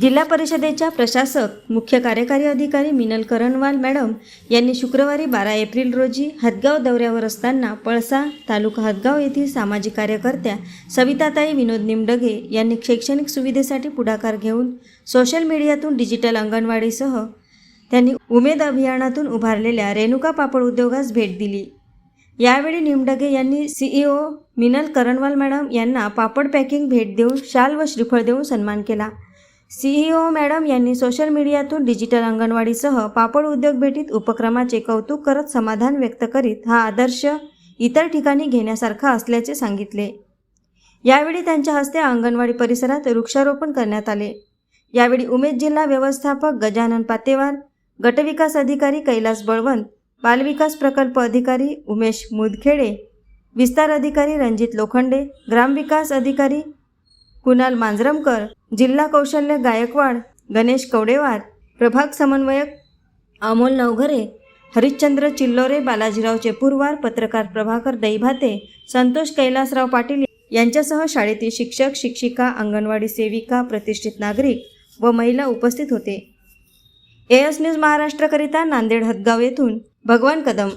जिल्हा परिषदेच्या प्रशासक मुख्य कार्यकारी अधिकारी मिनल करणवाल मॅडम यांनी शुक्रवारी बारा एप्रिल रोजी हदगाव दौऱ्यावर असताना पळसा तालुका हदगाव येथील सामाजिक कार्यकर्त्या सविताताई विनोद निमडगे यांनी शैक्षणिक सुविधेसाठी पुढाकार घेऊन सोशल मीडियातून डिजिटल अंगणवाडीसह त्यांनी उमेद अभियानातून उभारलेल्या रेणुका पापड उद्योगास भेट दिली. यावेळी निमडगे यांनी सीईओ मिनल करणवाल मॅडम यांना पापड पॅकिंग भेट देऊन शाल व श्रीफळ देऊन सन्मान केला. सीईओ मॅडम यांनी सोशल मीडियातून डिजिटल अंगणवाडीसह पापड उद्योग भेटीत उपक्रमाचे कौतुक करत समाधान व्यक्त करीत हा आदर्श इतर ठिकाणी घेण्यासारखा असल्याचे सांगितले. यावेळी त्यांच्या हस्ते अंगणवाडी परिसरात वृक्षारोपण करण्यात आले. यावेळी उमेद जिल्हा व्यवस्थापक गजानन पातेवार गटविकास अधिकारी कैलास बळवंत बालविकास प्रकल्प अधिकारी उमेश मुदखेडे विस्तार अधिकारी रणजित लोखंडे ग्रामविकास अधिकारी कुणाल मांजरमकर जिल्हा कौशल्य गायकवाड गणेश कवडेवार प्रभाग समन्वयक अमोल नवघरे हरिश्चंद्र चिल्लोरे बालाजीराव चेपूरवार पत्रकार प्रभाकर दैभाते संतोष कैलासराव पाटील यांच्यासह शाळेतील शिक्षक शिक्षिका अंगणवाडी सेविका प्रतिष्ठित नागरिक व महिला उपस्थित होते. एएस न्यूज महाराष्ट्रकरिता नांदेड हदगाव येथून भगवान कदम